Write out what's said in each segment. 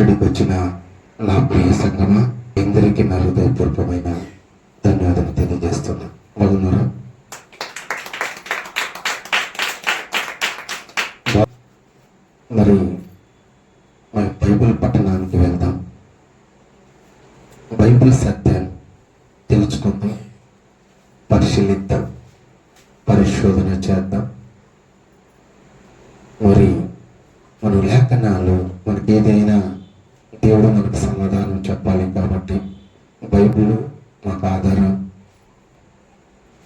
కస్టడీకి వచ్చిన నా ప్రియ సంగమ ఇందరికీ నా హృదయపూర్వకమైన ధన్యవాదాలు తెలియజేస్తున్నా. బాగున్నారా మరి మన బైబిల్ పట్టణానికి వెళ్దాం బైబిల్ సత్యాన్ని తెలుసుకుందాం పరిశీలిద్దాం పరిశోధన చేద్దాం మరి మన లేఖనాలు మనకి ఏదైనా దేవుడు మనకు సమాధానం చెప్పాలి కాబట్టి బైబిల్ మాకు ఆధారం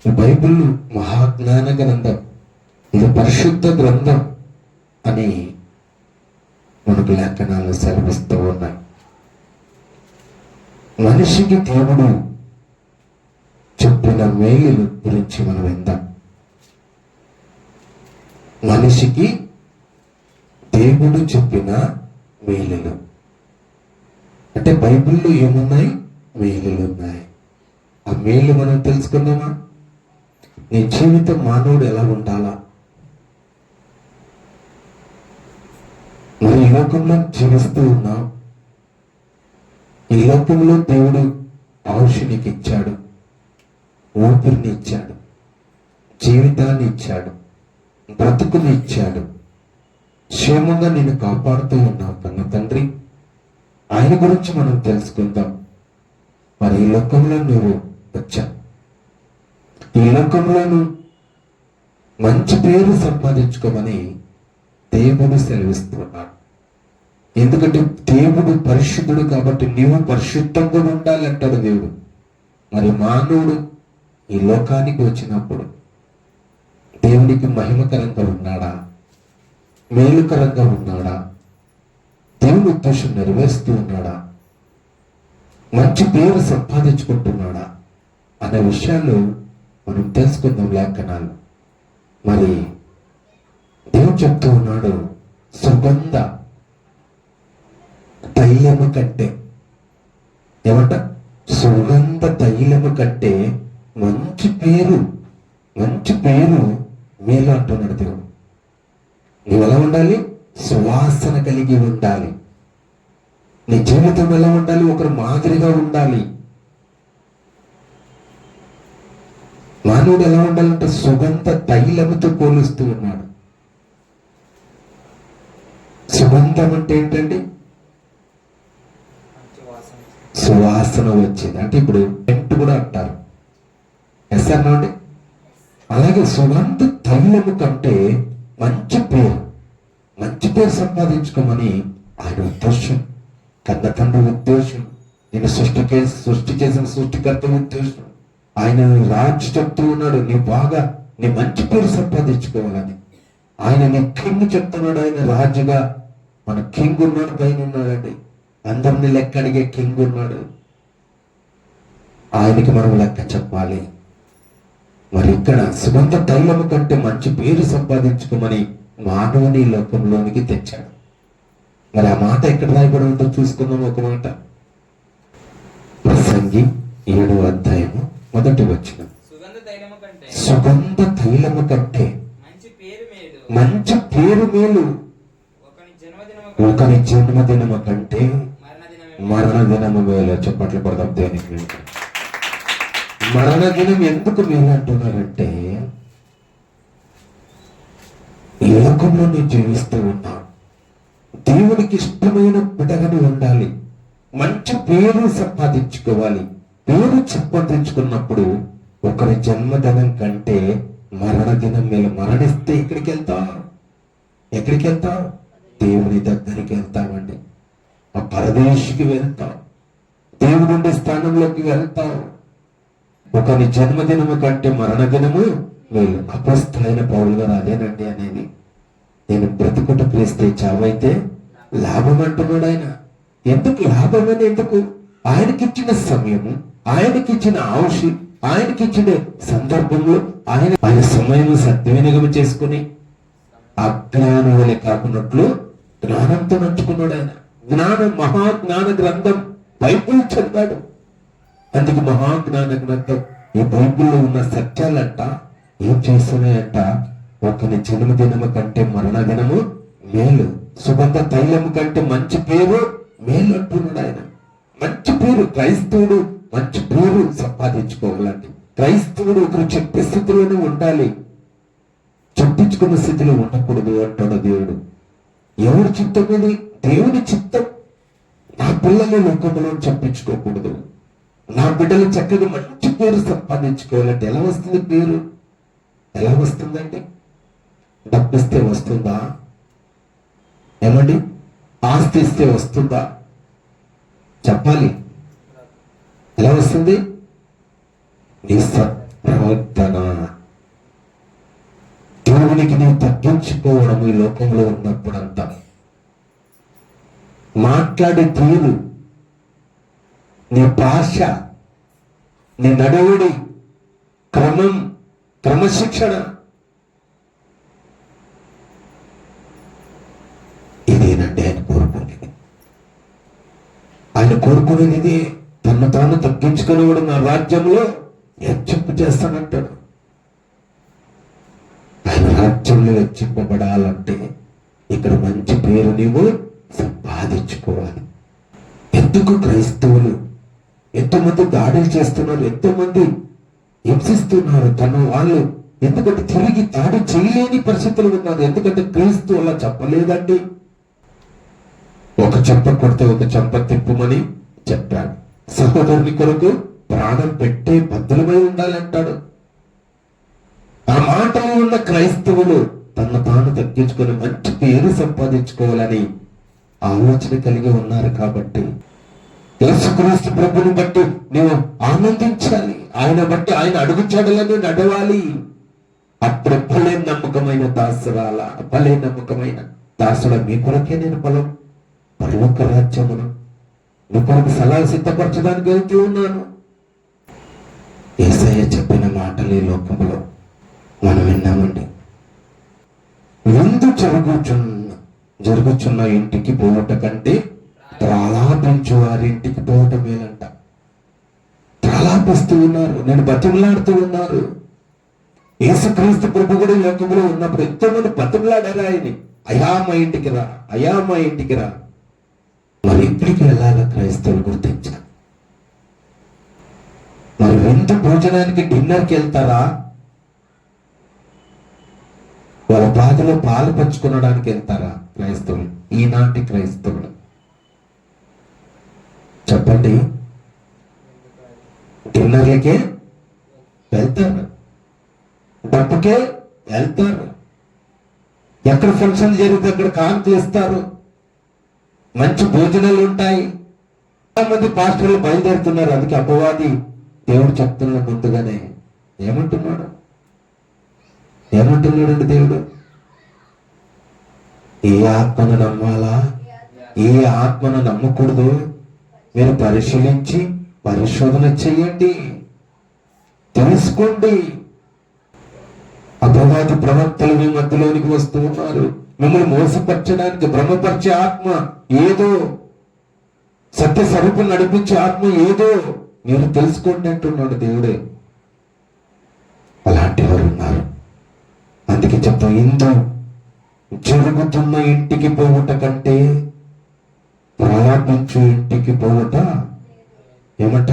ఈ బైబిల్ మహాజ్ఞాన గ్రంథం ఇది పరిశుద్ధ గ్రంథం అని మనకు లేఖనాలు సెలవిస్తూ ఉన్నాయి. మనిషికి దేవుడు చెప్పిన మేలు గురించి మనం విందాం. మనిషికి దేవుడు చెప్పిన మేలులు. అంటే బైబిల్లో ఏమున్నాయి? మేలులు ఉన్నాయి. ఆ మేలు మనం తెలుసుకుందామా? నీ జీవితం మానవుడు ఎలా ఉండాలా మరి ఈ లోకంలో జీవిస్తూ ఉన్నాం ఈ లోకంలో దేవుడు ఆయుషునికి ఇచ్చాడు ఊపిరిని ఇచ్చాడు. జీవితాన్ని ఇచ్చాడు. బ్రతుకుని ఇచ్చాడు. క్షేమంగా నేను కాపాడుతూ ఉన్నావు కన్న తండ్రి. ఆయన గురించి మనం తెలుసుకుందాం. మరి ఈ లోకంలో నువ్వు వచ్చా? ఈ లోకంలోను మంచి పేరు సంపాదించుకోమని దేవుడు సెలవిస్తున్నాడు. ఎందుకంటే దేవుడు పరిశుద్ధుడు కాబట్టి నీవు పరిశుద్ధంగా ఉండాలి అంటాడు దేవుడు. మరి మానవుడు ఈ లోకానికి వచ్చినప్పుడు దేవునికి మహిమకరంగా ఉన్నాడా? మేలుకరంగా ఉన్నాడా? దేవుని ఉద్దేశం నెరవేరుస్తూ ఉన్నాడా? మంచి పేరు సంపాదించుకుంటున్నాడా? అనే విషయాలు మనం తెలుసుకుందాం లేఖనాలు. మరి దేవుడు చెప్తూ ఉన్నాడు సుగంధ తైలము కంటే ఏమంట? సుగంధ తైలము కంటే మంచి పేరు మంచి పేరు మేలు అంటున్నాడు దేవుడు. నువ్వు ఎలా ఉండాలి? సువాసన కలిగి ఉండాలి. నీ జీవితం ఎలా ఉండాలి? ఒకరు మాదిరిగా ఉండాలి. మానవుడు ఎలా ఉండాలంటే సుగంధ తైలముతో పోలుస్తూ ఉన్నాడు. సుగంధం అంటే ఏంటండి? సువాసన వచ్చింది. అంటే ఇప్పుడు టెంట్ కూడా అంటారు. ఎస్ అన్నాండి అలాగే సుగంధ తైలము కంటే మంచి పేరు మంచి పేరు సంపాదించుకోమని ఆయన ఉద్దేశం. కన్న తండ్రి ఉద్దేశం నేను సృష్టి చేసి సృష్టి చేసిన సృష్టికర్త ఉద్దేశం. ఆయన రాజు చెప్తూ ఉన్నాడు నీ బాగా నీ మంచి పేరు సంపాదించుకోవాలని. ఆయన నీ కింగ్ చెప్తున్నాడు ఆయన రాజుగా. మన కింగ్ ఉన్నాడు పైన ఉన్నాడండి. అందరిని లెక్క అడిగే కింగ్ ఉన్నాడు. ఆయనకి మనం లెక్క చెప్పాలి. మరి ఇక్కడ సుగంధ తైలము కంటే మంచి పేరు సంపాదించుకోమని మానవుని లోకంలోనికి తెచ్చాడు. మరి ఆ మాట ఎక్కడ రాయబడి ఉందో చూసుకుందాం ఒక మాట. ప్రసంగి ఏడు అధ్యాయము మొదటి వచ్చిన సుగంధ తైలము కంటే మంచి పేరు మేలు. ఒకని జన్మదినము కంటే మరణ దినము వేళ చెప్పట్లు పడదాం దేనికి మరణ దినం ఎందుకు మేలు అంటున్నారంటే లోకంలో నేను జీవిస్తూ ఉన్నా దేవునికి ఇష్టమైన బిడగను ఉండాలి. మంచి పేరు సంపాదించుకోవాలి. పేరు సంపాదించుకున్నప్పుడు ఒకరి జన్మదినం కంటే మరణ దినం మేలు. మరణిస్తే ఎక్కడికి వెళ్తాం ఎక్కడికి వెళ్తావు దేవుని దగ్గరికి వెళ్తామండి. ఆ పరదేశికి వెళ్తాం దేవుడు ఉండే స్థానంలోకి వెళ్తాం ఒకని జన్మదినము కంటే మరణ దినము మేలు అపస్థాయిన పౌరులు గారు అదేనండి అనేది. నేను బ్రతుకుట క్రీస్తే చావైతే లాభం అంటున్నాడు ఆయన. ఎందుకు లాభం అని ఎందుకు? ఆయనకిచ్చిన సమయము ఆయనకిచ్చిన ఆవుషి ఆయనకిచ్చిన సందర్భంలో ఆయన ఆయన సమయం సద్వినియోగం చేసుకుని అజ్ఞానం వలె కాకున్నట్లు జ్ఞానంతో నడుచుకున్నాడు ఆయన. జ్ఞానం మహాజ్ఞాన గ్రంథం బైబుల్ చెందాడు అందుకు మహాజ్ఞాన గ్రంథం ఈ బైబిల్లో ఉన్న సత్యాలంట ఏం చేస్తున్నాయంట? ఒకని జన్మదినము కంటే మరణ దినము మేలు. సుగంధ తైలము కంటే మంచి పేరు మేలు అంటున్నాడు ఆయన. మంచి పేరు క్రైస్తవుడు మంచి పేరు సంపాదించుకోవాలండి క్రైస్తవుడు ఒకరు చెప్పే స్థితిలోనే ఉండాలి. చెప్పించుకున్న స్థితిలో ఉండకూడదు అంటాడు దేవుడు. ఎవరు చిత్తం ఇది? దేవుని చిత్తం నా పిల్లల్ని లోకంలో చంపించుకోకూడదు నా బిడ్డలు చక్కగా మంచి పేరు సంపాదించుకోవాలంటే ఎలా వస్తుంది పేరు? ఎలా వస్తుందండి? డబ్బిస్తే వస్తుందా? ఏమండి? ఆస్తి ఇస్తే వస్తుందా? చెప్పాలి. ఎలా వస్తుంది? నీ సత్ప్రవర్తన. దేవునికి నీవు తగ్గించుకోవడం ఈ లోకంలో ఉన్నప్పుడంతా. మాట్లాడే తీరు నీ భాష నీ నడవడి క్రమం క్రమశిక్షణ. ఇదేనండి ఆయన కోరుకునేది. ఆయన కోరుకునేది ఇదే తను తాను తగ్గించుకునేవాడు నా రాజ్యంలో హెచ్చింపు చేస్తానంటాడు. ఆయన రాజ్యంలో హెచ్చింపబడాలంటే ఇక్కడ మంచి పేరు నీవు సంపాదించుకోవాలి. ఎందుకు క్రైస్తవులు ఎంతోమంది దాడులు చేస్తున్నారు ఎంతోమంది హింసిస్తున్నారు? తన వాళ్ళు ఎందుకంటే తిరిగి దాడి చేయలేని పరిస్థితులు ఉన్నారు. ఎందుకంటే క్రీస్తు అలా చెప్పలేదండి. ఒక చెంప కొడితే ఒక చెంప తిప్పుమని చెప్పాడు. సహోదరుని కొరకు ప్రాణం పెట్టే బద్దులమై ఉండాలంటాడు. ఆ మాటలో ఉన్న క్రైస్తవులు తన తాను తగ్గించుకొని మంచి పేరు సంపాదించుకోవాలని ఆలోచన కలిగి ఉన్నారు కాబట్టి యేసుక్రీస్తు ప్రభుని బట్టి నీవు ఆనందించాలి. ఆయన బట్టి ఆయన అడుగుచాడలని నడవాలి. అప్పుడు భలే నమ్మకమైన దాసురాల భలే నమ్మకమైన దాసుడ మీ కొరకే నేను పొలం పరలోక రాజ్యమును మీ కొరకు సలహా సిద్ధపరచడానికి వెళ్తూ ఉన్నాను. ఏసయ్య చెప్పిన మాటలు ఈ లోకంలో మనం విన్నామండి. విందు జరుగుచున్న జరుగుచున్న ఇంటికి పోవట కంటే ప్రలాపించు వారి ఇంటికి పోవటం మేలంట. ప్రలాపిస్తూ ఉన్నారు నేను బతిమలాడుతూ ఉన్నారు. యేసుక్రీస్తు ప్రభు కూడా లోకంలో ఉన్నప్పుడు ఎంతోమంది బతిమలాడారు ఆయన్ని. అయా మా ఇంటికి రా అయా మా ఇంటికి రా. మరి ఎక్కడికి వెళ్ళాలా క్రైస్తవులు గుర్తించాలి మరి ఎంత భోజనానికి డిన్నర్కి వెళ్తారా? వాళ్ళ బాధలో పాలు పంచుకునడానికి వెళ్తారా? క్రైస్తవులు. ఈనాటి క్రైస్తవులు. చెప్పండి. డిన్నర్లకే వెళ్తారు. డబ్బుకే వెళ్తారు. ఎక్కడ ఫంక్షన్ జరిగితే అక్కడ కాంతి ఇస్తారు మంచి భోజనాలు ఉంటాయి. మంది పాస్టర్లు బయలుదేరుతున్నారు. అందుకే అపవాది దేవుడు చెప్తున్నాడు ముందుగానే. ఏమంటున్నాడు? ఏమంటున్నాడండి దేవుడు? ఏ ఆత్మను నమ్మాలా? ఏ ఆత్మను నమ్మకూడదు? మీరు పరిశీలించి పరిశోధన చెయ్యండి తెలుసుకోండి. అపవాది ప్రవక్తలు మీ మధ్యలోనికి వస్తూ ఉన్నారు. మిమ్మల్ని మోసపరచడానికి భ్రమపరిచే ఆత్మ ఏదో సత్య స్వరూపం నడిపించే ఆత్మ ఏదో. మీరు తెలుసుకోండి అంటున్నాడు దేవుడే. అలాంటి వారు ఉన్నారు. అందుకే చెప్తాం ఇందు జరుగుతున్న ఇంటికి పోవుట కంటే ప్రలాపించు ఇంటికి పోవుట ఏమంట?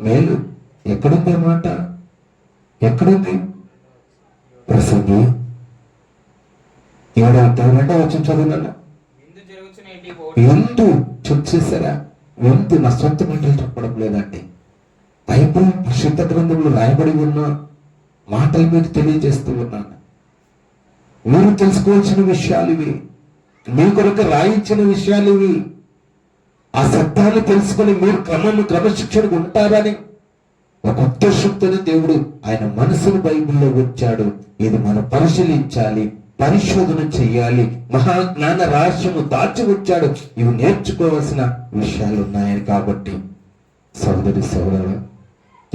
మేలు. ఎక్కడుంది ఆ మాట? ఎక్కడుంది? ప్రసంగి. ఏడో అధ్యాయం వచ్చి చదువునన్నా విందు జరుగుచున్న ఇంటికి పోవడం ఎందు చూసేసారా ఎందు నా సొంత మాటలు చెప్పడం లేదండి. బైబిల్ పరిశుద్ధ గ్రంథంలో రాయబడి ఉన్న మాటలు మీకు తెలియజేస్తూ ఉన్నాను. మీరు తెలుసుకోవాల్సిన విషయాలు ఇవి. మీ కొరకు రాయించిన విషయాలు ఇవి. ఆ సత్యాన్ని తెలుసుకొని మీరు క్రమం క్రమశిక్షణకు ఉంటారని ఒక ఉద్దేశంతోనే దేవుడు ఆయన మనసును బైబిల్లో వచ్చాడు ఇది మనం పరిశీలించాలి పరిశోధన చెయ్యాలి మహాజ్ఞాన రహస్యము దాచి వచ్చాడు ఇవి నేర్చుకోవాల్సిన విషయాలు ఉన్నాయని కాబట్టి. సోదరి సోదరు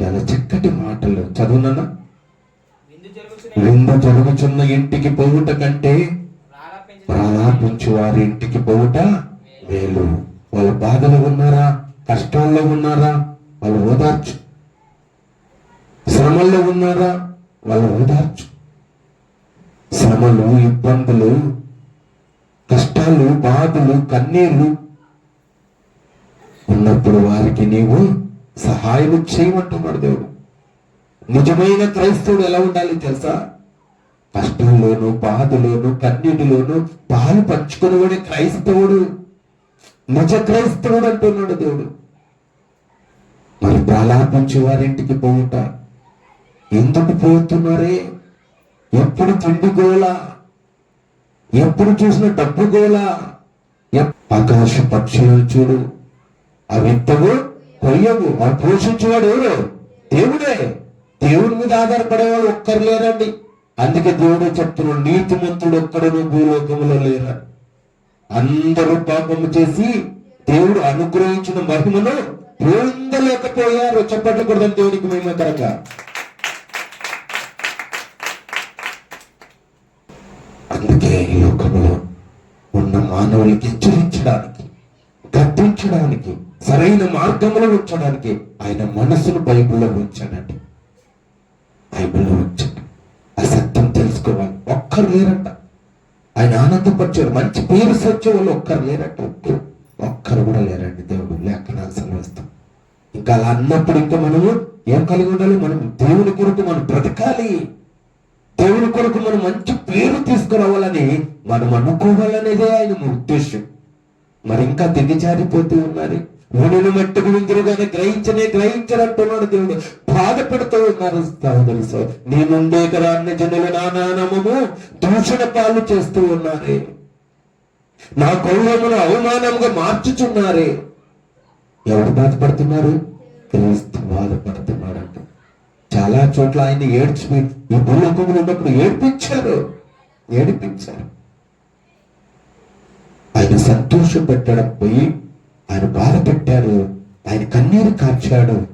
చాలా చక్కటి మాటలు. చదువునన్నా? విందు జరుగుచున్న ఇంటికి పోవుట కంటే ప్రారంభించిన వారి ఇంటికి పోవుట మేలు. వాళ్ళ బాధలో ఉన్నారా? కష్టాల్లో ఉన్నారా? వాళ్ళు ఓదార్చు. శ్రమల్లో ఉన్నారా? వాళ్ళు ఓదార్చు. శ్రమలు ఇబ్బందులు కష్టాలు బాధలు కన్నీళ్ళు ఉన్నప్పుడు వారికి నీవు సహాయం చేయమంటున్నాడు దేవుడు. నిజమైన క్రైస్తవుడు ఎలా ఉండాలి తెలుసా? కష్టంలోను బాధలోను కన్నీటిలోను పాలు పంచుకునేవాడే క్రైస్తవుడు. నిజ క్రైస్తవుడు అంటున్నాడు దేవుడు. మరి ప్రలాపించి వారింటికి పోవుట. ఎందుకు పోతున్నారే? ఎప్పుడు తిండి గోల ఎప్పుడు చూసిన డబ్బు గోల ఆకాశ పక్షులను చూడు. అవి విత్తవు కొయ్యవు. అవి పోషించేవాడు ఎవరు? దేవుడే. దేవుడి మీద ఆధారపడేవాడు ఒక్కరు లేరండి. అందుకే దేవుడు చెప్తున్నాడు నీతిమంతుడు ఒక్కడను భూలోకంలో లేరా అందరూ పాపము చేసి దేవుడు అనుగ్రహించిన మహిమను పొందలేకపోయారు. చెప్పట్లు కూడా దేవునికి మేము కనుక అందుకే ఈ లోకంలో ఉన్న మానవులకి హెచ్చరించడానికి గర్తించడానికి సరైన మార్గంలో ఉంచడానికి ఆయన మనసును బైబిల్లో ఉంచాడండి. బైబిల్లో ఉంచండి ఆ సత్యం తెలుసుకోవాలి. ఒక్కరు లేరంట. ఆయన ఆనందపరిచారు మంచి పేరు సచ్చే వాళ్ళు ఒక్కరు లేరంట. ఒక్కరు ఒక్కరు కూడా లేరండి. దేవుడు లేఖనాలు సెలవిస్తాం ఇంకా అలా అన్నప్పుడు ఇంకా మనము ఏం కలిగి ఉండాలి? మనం దేవుని కొరకు మనం బ్రతకాలి. దేవుని కొరకు మనం మంచి పేరు తీసుకురావాలని మనం అనుకోవాలనేదే ఆయన ఉద్దేశం. మరి ఇంకా దిగజారిపోతూ ఉన్నారు. ఊడిని మట్టుకు విందురుగానే గ్రహించనే గ్రహించరంటున్నాడు దేవుడు. బాధపడుతూ ఉన్నారు. తెలుసు నేనుండే కదా అన్ని జనులు నా దూషణ పాలు చేస్తూ ఉన్నారే. నా గౌరవమును అవమానంగా మార్చుచున్నారే. ఎవరు బాధపడుతున్నారు? క్రీస్తు బాధపడుతున్నాడంట. చాలా చోట్ల ఆయన ఏడ్చి ఈ భూలోకంలో ఉన్నప్పుడు ఏడిపించారు. ఏడిపించారు. ఆయన సంతోషపెట్టడం పోయి ఆయన బాధపెట్టాడు ఆయన కన్నీరు కార్చాడు.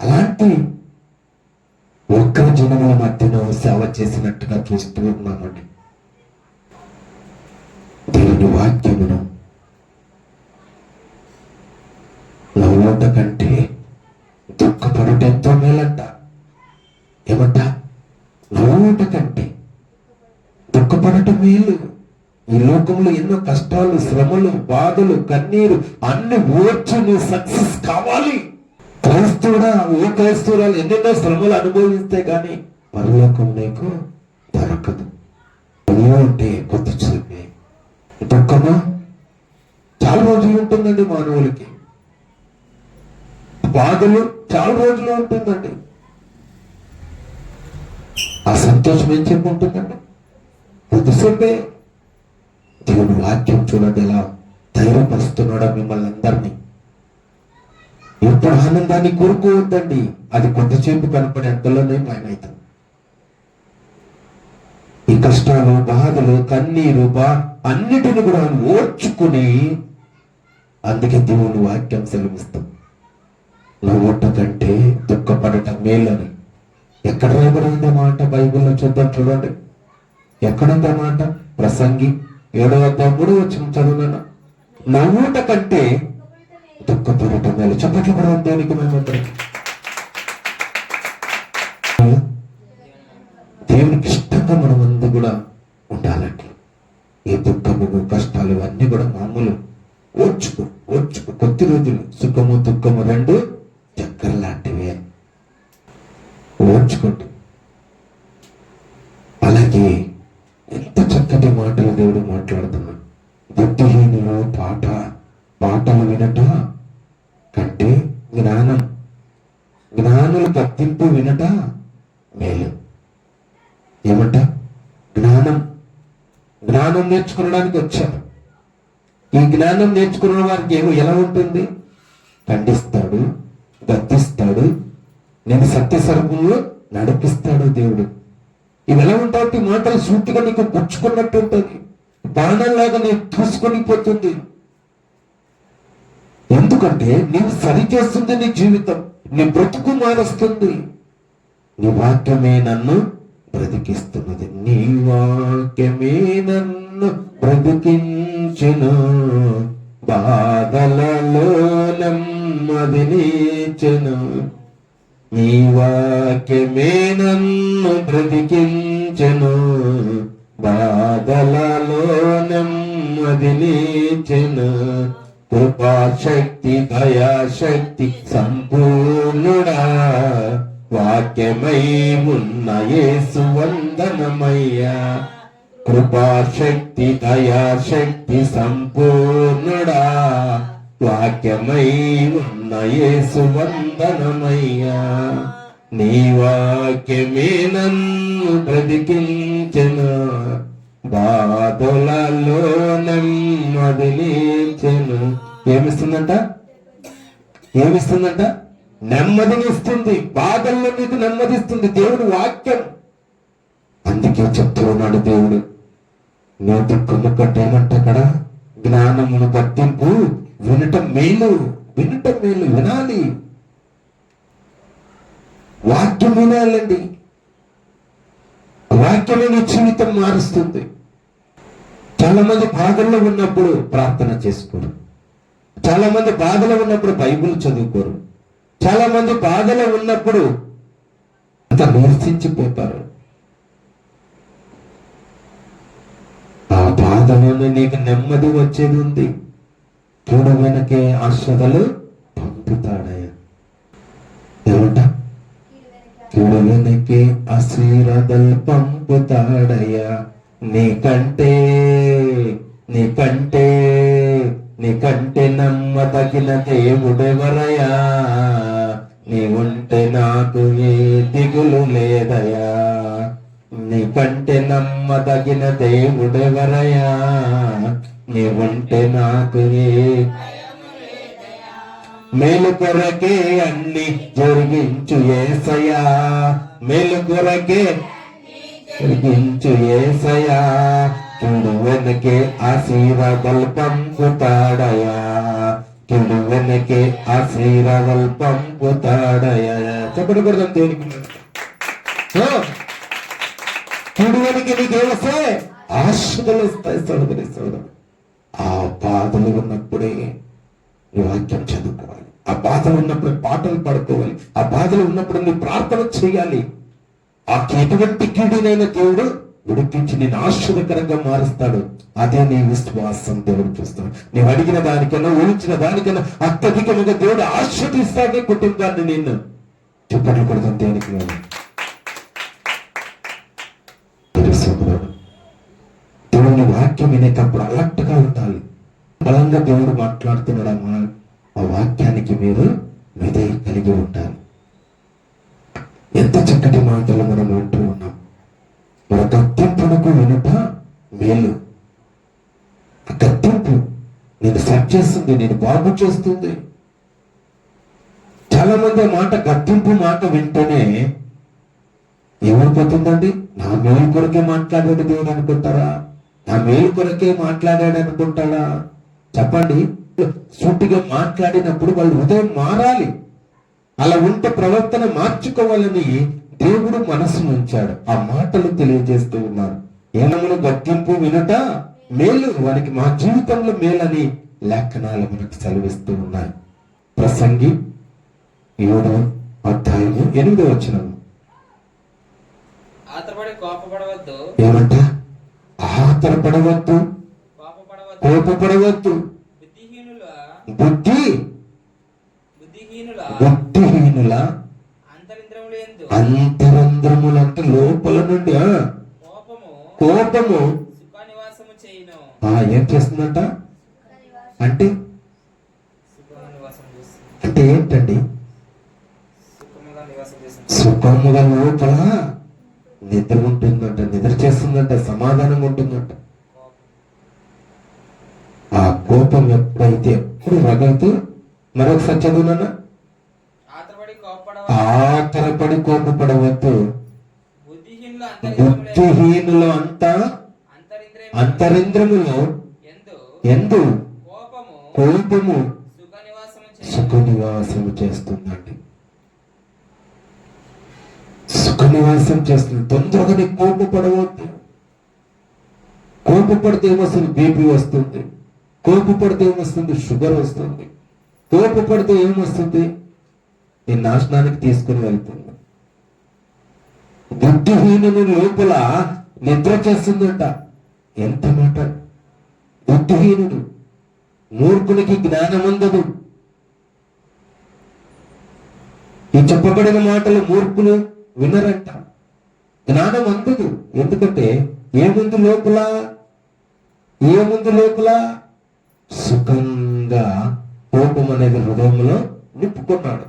అలాంటి ఒక్క జనముల మధ్యలో సేవ చేసినట్టుగా చూస్తూ ఉన్నామండి. దేవుని వాక్యమును నవ్వుట కంటే దుఃఖపడుట ఎంతో మేలంట. ఏమంట? నవ్వుట కంటే దుఃఖపడటం మేలు. ఈ లోకంలో ఎన్నో కష్టాలు శ్రమలు బాధలు కన్నీరు అన్ని ఓర్చు నువ్వు సక్సెస్ కావాలి. క్రైస్తవుడా ఓ క్రైస్తవురాలు ఎన్నెన్నో శ్రమలు అనుభవిస్తే కానీ పరలోకం నీకు దొరకదు. అంటే కొత్త చూపే. దుఃఖమా చాలా రోజులు ఉంటుందండి మానవులకి. బాధలు చాలా రోజులు ఉంటుందండి. ఆ సంతోషం ఏం చెప్పి ఉంటుందండి? కొద్దిసేపే దేవుని వాక్యం చూడండి ఎలా ధైర్యపరుస్తున్నాడు మిమ్మల్ని అందరినీ? ఎప్పుడు ఆనందాన్ని కోరుకోవద్దండి. అది కొంతసేపు కనపడి అంతలోనే మాయమవుతాం ఈ కష్టాలు బాధలు కన్నీరు బా అన్నిటిని కూడా ఓర్చుకుని అందుకే దేవుని వాక్యం సెలవిస్తాం. నవ్వుట కంటే దుఃఖపడటం మేలని. ఎక్కడ రాయబడి మాట బైబిల్లో చూద్దాం చూడండి. ఎక్కడుంది మాట? ప్రసంగి ఏడవ తమ్ముడు వచ్చిన చదువున నవ్వుట కంటే దుఃఖపడటం మేలు చెప్పట్లు కూడా దేనికి మేమందరం. దేవునికి ఇష్టంగా మనం అందరూ కూడా ఉండాలండి. ఏ దుఃఖము కష్టాలు ఇవన్నీ కూడా మామూలు. ఓర్చుకో ఓర్చుకో. కొద్ది రోజులు సుఖము దుఃఖము రెండు చక్కెర లాంటివే ఓర్చుకోండి. అలాగే జ్ఞానం నేర్చుకోవడానికి వచ్చారు ఈ జ్ఞానం నేర్చుకున్న వారికి ఏమో ఎలా ఉంటుంది? ఖండిస్తాడు గద్దిస్తాడు నేను సత్య సర్వంలో నడిపిస్తాడు దేవుడు. ఇవి ఎలా ఉంటాయి మాటలు సూటిగా నీకు పుచ్చుకున్నట్టు ఉంటుంది. బాణంలాగా నేను చూసుకొని పోతుంది. ఎందుకంటే నీవు సరి చేస్తుంది నీ జీవితం. నీ బ్రతుకు మారుస్తుంది. నీ వాక్యమే నన్ను బ్రతికిస్తున్నది. నీ వాక్యమే నన్ను బ్రతికించిన. బాధలలో నెమ్మది నీచెను. నీ వాక్యమే నన్ను బ్రతికించను. బాధలలో నెమ్మది నీచను. కృపాశక్తి దయాశక్తి సంపూర్ణుడా. వాక్యమై ఉన్న యేసు వందనమయ్యా. కృపాశక్తి దయాశక్తి సంపూర్ణుడా. వాక్యమై ఉన్న యేసు వందనమయ్యా. నీ వాక్యమే నన్ను బ్రతికించెను. బాధలలో నెమ్మదినించెను ఏమిస్తుందంట? ఏమిస్తుందంట? నెమ్మదినిస్తుంది బాధల్లో నీకు నెమ్మదిస్తుంది దేవుడు వాక్యం. అందుకే చెప్తూ ఉన్నాడు దేవుడు నేటి కొనుక్కంటే ఏమంట అక్కడ జ్ఞానమును పట్టింపు వినటం మేలు వినటం మేలు వినాలి. వాక్యం వినాలండి. వాక్యమే నీ జీవితం మారుస్తుంది. చాలా మంది బాధల్లో ఉన్నప్పుడు ప్రార్థన చేసుకోరు. చాలా మంది బాధలో ఉన్నప్పుడు బైబుల్ చదువుకోరు. చాలా మంది బాధలో ఉన్నప్పుడు అంత నిరసించిపోతారు. ఆ బాధలోనే నీకు నెమ్మది వచ్చేది ఉంది. చూడ వెనకే ఆశ్రదలు పంపుతాడయ్యా. ఏమంట? చూడ వెనకే ఆశీర్వాదాలు పంపుతాడయ్యా నీకంటే నీకంటే నీకంటే నమ్మదగిన దేవుడెవరయ్యా? నీ ఉంటే నాకు ఏ దిగులు లేదయా? నీ కంటే నమ్మదగిన దేవుడెవరయా? నీ ఉంటే నాకు ఏ మేలు కొరకే అన్ని జరిగించు ఏసయా మేలు కొరకే జరిగించు ఏసయా చూడు వెనకే ఆశీర్వాదాలు పంపుతాడయా. చూడు వెనకే ఆశీర్వాదాలు పంపుతాడయా చెప్పడు కొడదాం దేవునికి. ఓ! చూడు వెనక నీకేమొస్తే ఆశలు వస్తాయి సోదరి సోదరు ఆ బాధలు ఉన్నప్పుడే నీ వాక్యం చదువుకోవాలి. ఆ బాధలు ఉన్నప్పుడు పాటలు పాడుకోవాలి. ఆ బాధలు ఉన్నప్పుడు నీ ప్రార్థన చేయాలి. ఆ ఎటువంటి కీడునైన దేవుడు ఉడికించి నేను ఆశ్చర్యకరంగా మారుస్తాడు. అదే నీ విశ్వాసం దేవుడు చూస్తాడు. నువ్వు అడిగిన దానికన్నా ఊహించిన దానికన్నా అత్యధికముగా దేవుడు ఆశ్రదిస్తాడే కుటుంబాన్ని నిన్ను. చెప్పట్లు కొడతాం దేనికి దేవుని వాక్యం వినేటప్పుడు అలర్ట్గా ఉండాలి. బలంగా దేవుడు మాట్లాడుతున్నాడమ్మా ఆ వాక్యానికి మీరు విధేయ కలిగి ఉంటారు ఎంత చక్కటి మాటలు మనం వింటూ ఉన్నాం. మరి గత్తింపునకు వినుట మేలు. ఆ నేను సెట్ చేస్తుంది నేను బాగు చేస్తుంది. చాలా మంది మాట గత్తింపు మాట వింటేనే ఏమైపోతుందండి? నా మేలు కొరకే మాట్లాడాడు దేవుడు అనుకుంటారా? నా మేలు కొరకే మాట్లాడాడు అనుకుంటాడా? చెప్పండి. సూటిగా మాట్లాడినప్పుడు వాళ్ళు ఉదయం మారాలి. అలా ఉంటే ప్రవర్తన మార్చుకోవాలని దేవుడు మనసు ఉంచాడు ఆ మాటలు తెలియజేస్తూ ఉన్నారు. ఏనమును గట్టింపు వినుట మేలు వానికి మా జీవితంలో మేలని లేఖనాలు మనకు సెలవిస్తూ ఉన్నాయి. ప్రసంగి ఏడో అధ్యాయము ఎనిమిదో ఆతపడి కోపపడవద్దు. ఏమంట? ఆతరపడవద్దు. కోపపడవద్దు. బుద్ధిహీనుల బుద్ధి బుద్ధిహీనుల అంతరంధ్రములు అంటే లోపల నుండి కోపము ఏం చేస్తుందంట? అంటే? అంటే ఏంటండి? సుఖముగా లోపల నిద్ర ఉంటుందంట నిద్ర చేస్తుందంట సమాధానం ఉంటుందంట. ఆ కోపం ఎప్పుడైతే ఎప్పుడు రగలుతూ మరొకసారి చదువునన్నా ఆతరపడి కోపపడవద్దు. బుద్ధిహీనుల అంతా అంతరింద్రములో ఎందు కోపము సుఖ నివాసం చేస్తుందండి. సుఖ నివాసం చేస్తుంది. తొందరగా నీ కోపపడవద్దు. కోపపడితే ఏమొస్తుంది? బీపీ వస్తుంది. కోపపడితే ఏమొస్తుంది? షుగర్ వస్తుంది. కోపపడితే ఏమొస్తుంది? నీ నాశనానికి తీసుకుని వెళ్తుంది బుద్ధిహీనుని లోపల నిద్ర చేస్తుందంట. ఎంత మాట? బుద్ధిహీనుడు మూర్ఖునికి జ్ఞానం ఉండదు ఈ చెప్పబడిన మాటలు మూర్ఖులు వినరంట. జ్ఞానం అందదు ఎందుకంటే ఏముంది లోపల ఏముంది లోపల సుఖంగా కోపం అనేది హృదయంలో నిప్పుకున్నాడు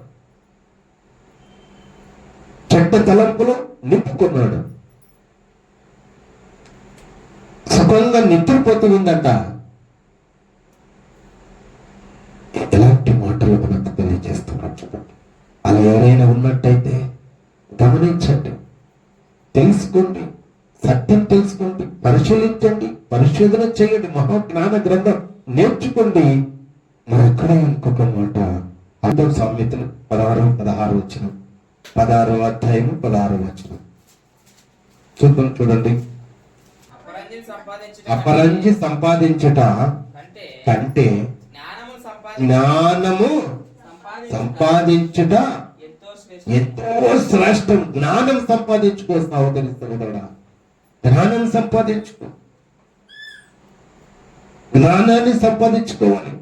చెడ్డ తలంపులు నింపుకున్నాడు సుఖంగా నిద్రపోతూ ఉందంట ఎలాంటి మాటలు మనకు తెలియజేస్తున్నాడు అలా ఎవరైనా ఉన్నట్టయితే గమనించండి. తెలుసుకోండి. సత్యం తెలుసుకోండి. పరిశీలించండి. పరిశోధన చేయండి. మహాజ్ఞాన గ్రంథం నేర్చుకోండి. మరెక్కడ ఇంకొక మాట. అందరూ సామెతలు పదహారు పదహారు వచ్చిన పదహారు అధ్యాయము పదహారు వచ్చిన చూద్దాం చూడండి. అపరంజి సంపాదించుట కంటే జ్ఞానము సంపాదించు జ్ఞానము సంపాదించుట ఎంతో శ్రేష్టం. జ్ఞానం సంపాదించుకో సహోదరి సహోదరుడా. జ్ఞానం సంపాదించుకో. జ్ఞానాన్ని సంపాదించుకోవాలి.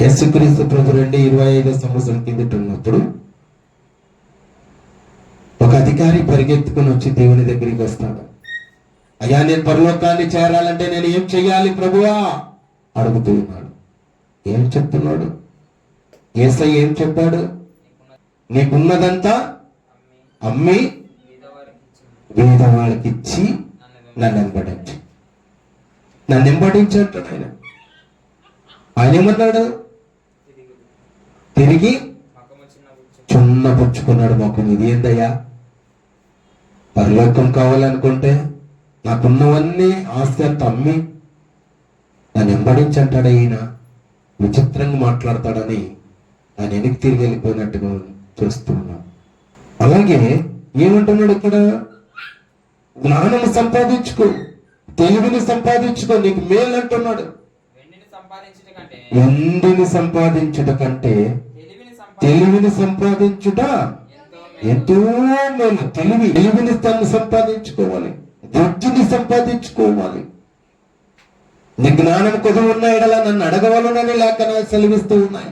యేసుక్రీస్తు ప్రభు రెండు ఇరవై ఐదు సంవత్సరం కిందట ఉన్నప్పుడు ఒక అధికారి పరిగెత్తుకుని వచ్చి దేవుని దగ్గరికి వస్తాడు. అయ్యా నేను పరలోకాన్ని చేరాలంటే నేను ఏం చెయ్యాలి ప్రభువా? అడుగుతూ ఉన్నాడు. ఏం చెప్తున్నాడు? ఏసై ఏం చెప్పాడు? నీకున్నదంతా అమ్మి అమ్మి ఇచ్చి వాళ్ళకి ఇచ్చి నన్ను నన్ను నన్ను వెంబడించు అంటాడు ఆయన. ఆయన ఏమన్నాడు? తిరిగి చిన్న పుచ్చుకున్నాడు మొక్కం ఇది ఏందయ్యా? పరలోకం కావాలనుకుంటే నాకున్నవన్నీ ఆస్తి అంత అమ్మి నన్ను వెంబడించంటాడు ఈయన. విచిత్రంగా మాట్లాడతాడని ఆయన వెనక్కి తిరిగి వెళ్ళిపోయినట్టుగా చూస్తూ ఉన్నాం అలాగే ఏమంటున్నాడు ఇక్కడ? జ్ఞానం సంపాదించుకో తెలివిని సంపాదించుకో నీకు మేలు అంటున్నాడు. ఎండిని సంపాదించుట కంటే తెలివిని సంపాదించుట ఎంతో మేలు. తెలివి తెలివిని తను సంపాదించుకోవాలి. బుద్ధిని సంపాదించుకోవాలి. నీ జ్ఞానం కొద్ది ఉన్న ఎడల నన్ను అడగవలనని లేఖన సెలవిస్తూ ఉన్నాయి.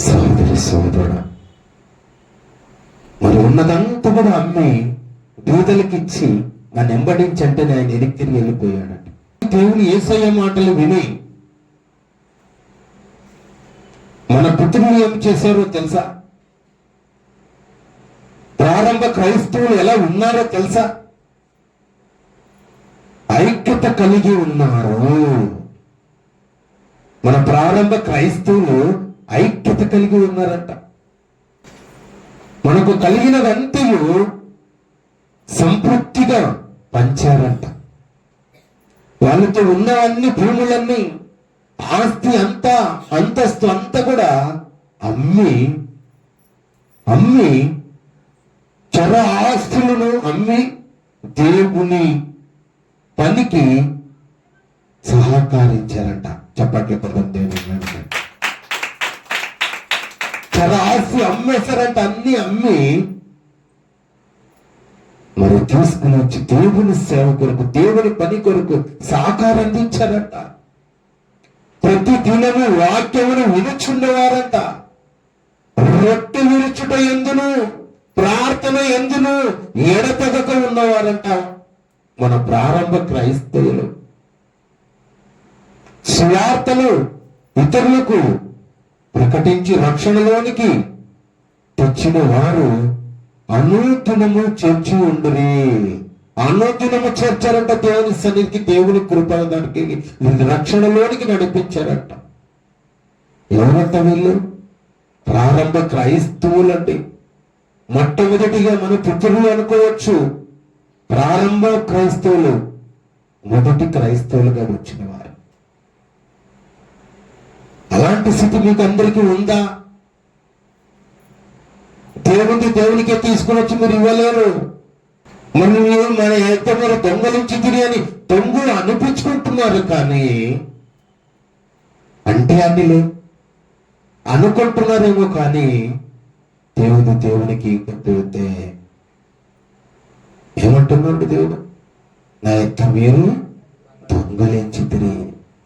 సోదరి సోదరుడు మరి ఉన్నదంతా కూడా అమ్మి దూతలకి ఇచ్చి నన్ను ఎంబడించంటే ఆయన ఎదిగి తిరిగి వెళ్ళిపోయాడట దేవుని ఏసయ్య మాటలు విని మన పితృలు ఏం చేశారో తెలుసా? ప్రారంభ క్రైస్తవులు ఎలా ఉన్నారో తెలుసా? ఐక్యత కలిగి ఉన్నారు. మన ప్రారంభ క్రైస్తవులు ఐక్యత కలిగి ఉన్నారంట. మనకు కలిగినదంతయు సంతృప్తిగా పంచారంట. వాళ్ళతో ఉన్నవన్నీ భూములన్నీ ఆస్తి అంతా అంతస్తు అంతా కూడా అమ్మి అమ్మి చర ఆస్తులను అమ్మి దేవుని పనికి సహకరించారంట. చప్పట్ల పదం దేవుని చర ఆస్తి అమ్మేశారంట అన్ని అమ్మి మరి తీసుకుని వచ్చి దేవుని సేవ కొరకు దేవుని పని కొరకు సహకారం అందించారంట. ప్రతి దినము వాక్యమును వినుచుండేవారంట. రొట్టె విరుచుట ఎందును? ప్రార్థన ఎందును? ఎడతెగక ఉన్నవారంట. మన ప్రారంభ క్రైస్తవులు. స్వార్థలు ఇతరులకు ప్రకటించి రక్షణలోనికి తెచ్చిన వారు అనుదినము చర్చి ఉండురి. అనుదినము చేర్చారంట దేవుని సన్నిధికి దేవుని కృప దానికి రక్షణలోనికి నడిపించారంట. ఎవరంట వీళ్ళు? ప్రారంభ క్రైస్తవులండి. మొట్టమొదటిగా మన పుత్రులు అనుకోవచ్చు. ప్రారంభ క్రైస్తవులు మొదటి క్రైస్తవులుగా వచ్చిన వారు అలాంటి స్థితి మీకు అందరికీ ఉందా? దేవుని దేవునికే తీసుకుని వచ్చి మీరు ఇవ్వలేరు. మరి మన ఎంత మీరు దొంగలించి తిరిగి అని దొంగలు అనిపించుకుంటున్నారు కానీ అంటే అన్నిలే అనుకుంటున్నారేమో కానీ దేవుడు దేవునికి కట్టితే ఏమంటున్నాడు దేవుడు? నా యొక్క మీరు దొంగలించితిరి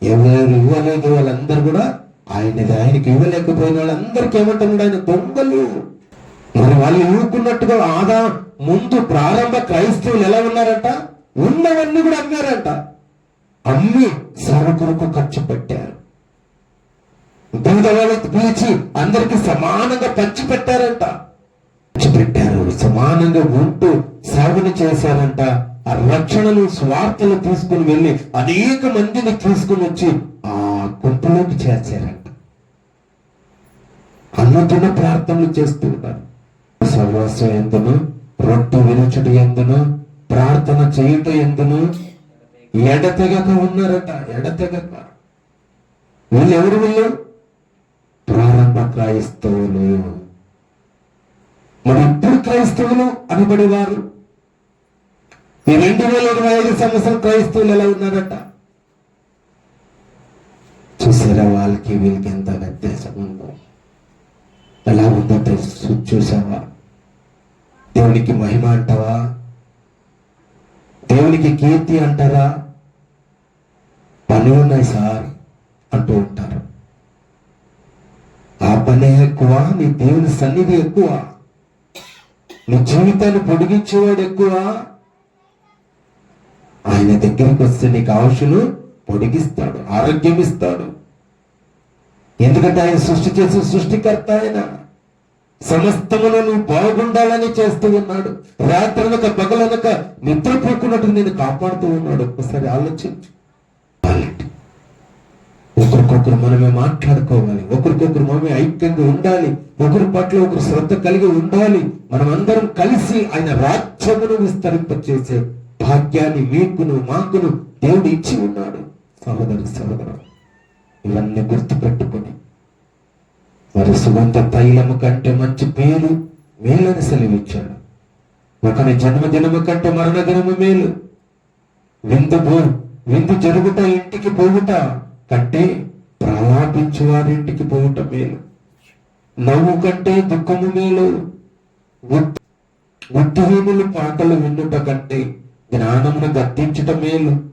ఎవరు ఇవ్వలేదు వాళ్ళందరూ కూడా ఆయనది ఆయనకి ఇవ్వలేకపోయిన వాళ్ళందరికీ ఏమంటున్నాడు ఆయన? దొంగలు. మరి వాళ్ళు ఊరుకున్నట్టుగా ఆదా ముందు ప్రారంభ క్రైస్తవులు ఎలా ఉన్నారంట? ఉన్నవన్నీ కూడా అమ్మారంట. అమ్మి సరుకులకు ఖర్చు పెట్టారు. దూదవాళ్ళకి పిలిచి అందరికి సమానంగా పంచి పెట్టారంట. పంచి పెట్టారు సమానంగా ఉంటూ సేవను చేశారంట. ఆ రక్షణలు స్వార్థలు తీసుకుని వెళ్ళి అనేక మందిని తీసుకుని వచ్చి ఆ గుంపులోకి చేర్చారంట. అన్నతున్న ప్రార్థనలు చేస్తూ సర్వస్వం ఎందును రొట్టు విరుచుట ఎందును ప్రార్థన చేయుట ఎందును. ఎడతెగక ఉన్నారట ఎడతెగక. వీళ్ళు ఎవరు వీళ్ళు? ప్రారంభ క్రైస్తవులు. మరి ఇప్పుడు క్రైస్తవులు అనబడేవారు? ఈ రెండు వేల ఇరవై ఐదు సంవత్సరం క్రైస్తవులు ఎలా ఉన్నారట? చూసారా వాళ్ళకి వీళ్ళకి ఎంత వ్యత్యాసం ఉందో? ఎలా ఉందో తెలుసు? చూసావా? దేవునికి మహిమ అంటావా? దేవునికి కీర్తి అంటారా? పని ఉన్నాయి సార్ అంటూ ఉంటారు. ఆ పనే ఎక్కువ నీ దేవుని సన్నిధి ఎక్కువ. నీ జీవితాన్ని పొడిగించేవాడు ఎక్కువ. ఆయన దగ్గరికి వస్తే నీకు ఆవుషులు పొడిగిస్తాడు ఆరోగ్యం ఇస్తాడు. ఎందుకంటే ఆయన సృష్టి చేసిన సృష్టికర్త ఆయన. సమస్తములను బాగుండాలని చేస్తూ ఉన్నాడు. రాత్రనక పగలనక నిద్రపోకున్నట్టు నేను కాపాడుతూ ఉన్నాడు. ఒకసారి ఆలోచించు. ఒకరికొకరు మనమే మాట్లాడుకోవాలి. ఒకరికొకరు మనమే ఐక్యంగా ఉండాలి. ఒకరి పట్ల ఒకరు శ్రద్ధ కలిగి ఉండాలి. మనం అందరం కలిసి ఆయన రాజ్యమును విస్తరింపచేసే భాగ్యాన్ని మీకును మాకును దేవుడు ఇచ్చి ఉన్నాడు. సహోదరు సహోదరు ఇవన్నీ గుర్తు పెట్టుకొని మరి సుగంధ తైలము కంటే మంచి పేరు మేలని సెలవిచ్చాడు. ఒకని జన్మదినము కంటే మరణ దినము మేలు. విందు భూ- విందు జరుగుట ఇంటికి పోవుట కంటే ప్రలాపించు వారింటికి పోవుట మేలు. నవ్వు కంటే దుఃఖము మేలు. బుద్ధి- బుద్ధిహీనులు పాటలు వినుట కంటే జ్ఞానమును గద్దించుట మేలు.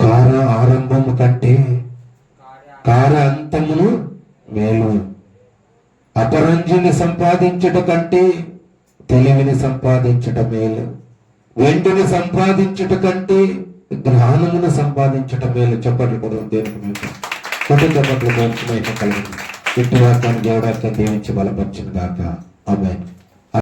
కార ఆరంభము కంటే కార్య కార అంతమును మేలు. అపరంజిని సంపాదించుట కంటే తెలివిని సంపాదించుట మేలు. వెండిని సంపాదించుట కంటే జ్ఞానమును సంపాదించుట మేలు. చెప్పట్లు కూడా దేవునికి మేము కొట్టు చెప్పట్లు మంచి కలిగింది. ఇటు వాక్యాన్ని దేవుడాక దీవించి బలపరిచిన దాకా ఆమె